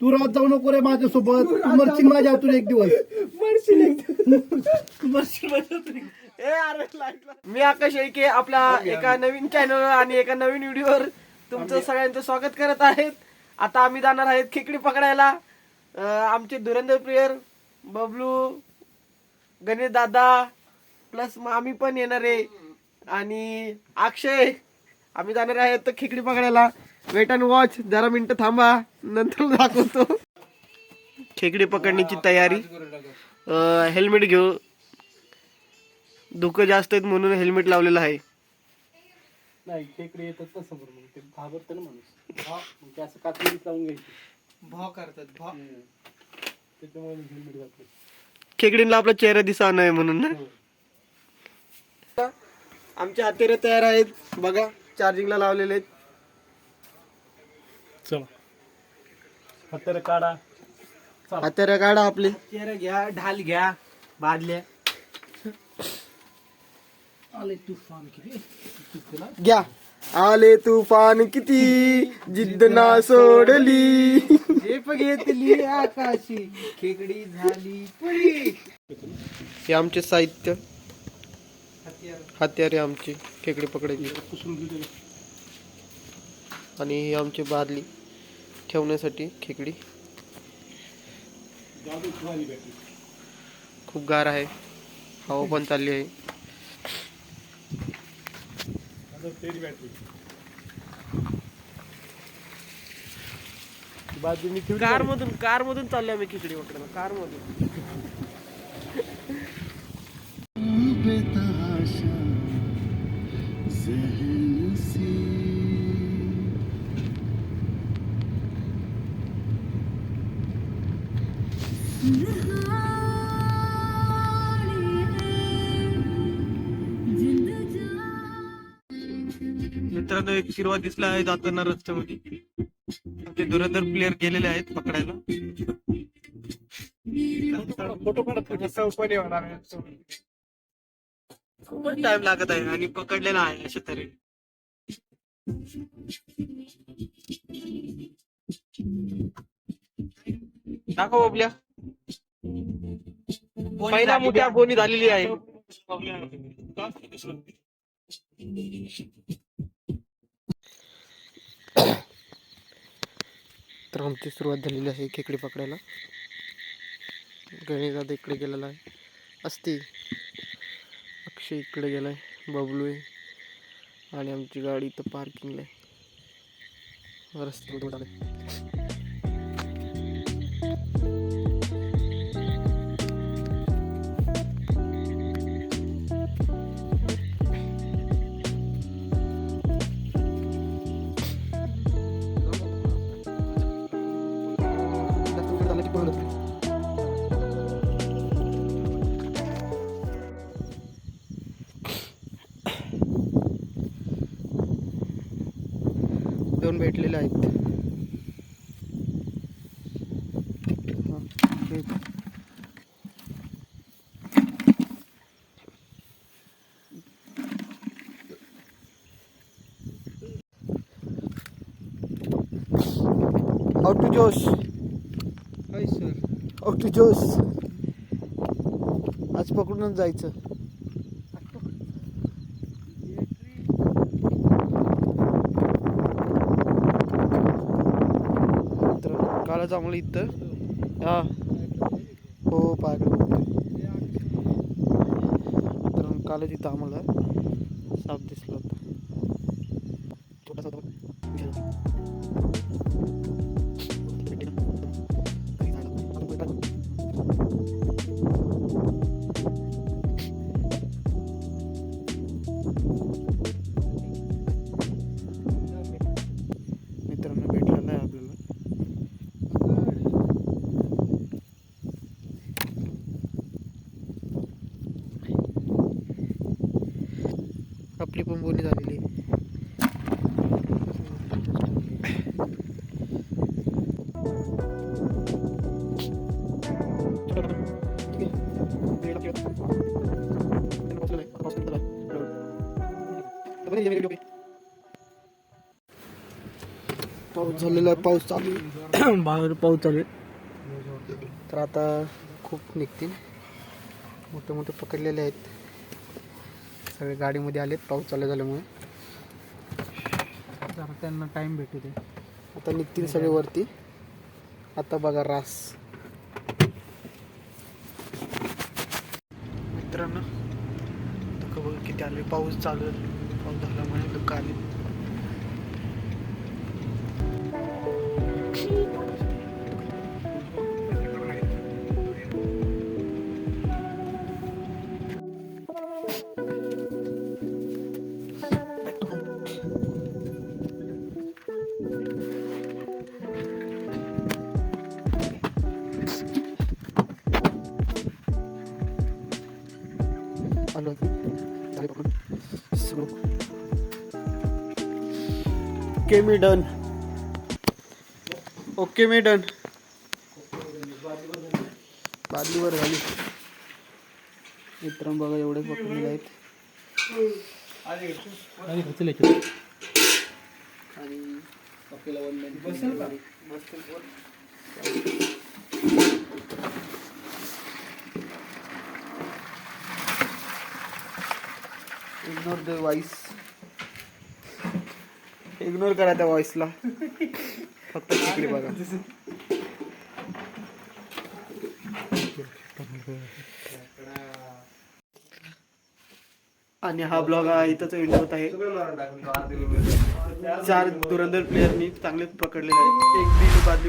तू राहत जाऊ नको रे माझ्यासोबत. तू मरशील माझ्या हातून एक दिवस. ए अरे लाईटला. मी आकाश ऐके आपल्या एका नवीन चॅनल आणि एका नवीन व्हिडिओवर तुमचं सगळ्यांचं स्वागत करत आहेत. आता आम्ही जाणार आहेत खेकडी पकडायला. अं, आमचे धुरंधर प्लेयर बबलू गणेश दादा प्लस आम्ही पण येणार आहे. आणि अक्षय आम्ही जाणार आहेत तर खेकडी पकडायला. वेट अँड वॉच जरा मिनिटं थांबा. नंतर दाखवतो. खेकडी पकडण्याची तयारी. हेल्मेट घेऊ. धुकं जास्त आहेत म्हणून हेल्मेट लावलेलं आहे. नाही खेकडे येतात तसं बरोबर ते घाबरतं ना माणूस. मग ते असं कातडीत लावून घ्यायची. भाव करतात भाव त्याच्यामुळे हेल्मेट घातलं. खेकडींना आपला चेहरा दिसा नाही म्हणून ना. आमचे हत्यारे तयार आहेत. बघा चार्जिंगला लावलेले आहेत. चला. हत्यार काढा. हत्यारे काढा आपले. घ्या ढाल घ्या बादल्या. आले तुफान किती? घ्या. आले तुफान किती? जिद्द ना सोडली. झेप घेतली आकाशी खेकडी झाली पुरी. हे आमचे साहित्य. हत्यारे आमचे. खेकडे पकडायचे. आणि ही आमची बादली. ठेवण्यासाठी खेकडी. खूप गार आहे. हवा पण चालली आहे. कार मधून कार मधून चाललोय आम्ही खिचडी पकडायला कार मधून मित्रांनो एक शिरवा दिसला आहे जाताना रस्त्यामध्ये ते दुरंदर प्लेअर गेलेले आहेत पकडायला. फोटो टाइम लागत आहे आणि पकडलेला आहे अशा तऱ्हे दाखव बबल्या. पहिला मोठ्या बोनी झालेली आहे? तर आमची सुरुवात झालेली आहे खेकडे पकडायला. गणेशदादा इकडे गेलेला आहे. असती. अक्षय इकडे गेला आहे बबलू आहे. आणि आमची गाडी इथं पार्किंगला आहे. रस्त्यावर दोन भेटलेले आहेत. To जोश हाय सर to जोश आज पकडूनच जायचं. कालच आम्हाला इथं. हा. हो बघतोय तर कालच इथं आम्हाला साप दिसला पण बोनी झालेली आहे. झालेला आहे पाऊस चालू. बाहेर पाऊस चालू तर आता खूप निघतील. मोठे मोठे पकडलेले आहेत. सगळे गाडीमध्ये आलेत. पाऊस चालू झाल्यामुळे. जरा त्यांना टाइम भेटू दे. आता निघतील सगळे वरती. आता बघा रास. मित्रांनो बघा किती आले. पाऊस चालू पाऊस झाल्यामुळे आले आलो ओके मी डन. ओके मी डन. बादलीवर झाली मित्रांनो बघा एवढे पकडलेले आहेत. आणि खर्च याच्यात आणि आपल्याला one ignore the voice ignore करा त्या व्हॉइसला फक्त तिकडे बघा. आणि हा ब्लॉग हा इथंच एंड होत आहे. चार धुरंधर प्लेअरनी चांगले पकडलेले आहेत. एक दीड बादली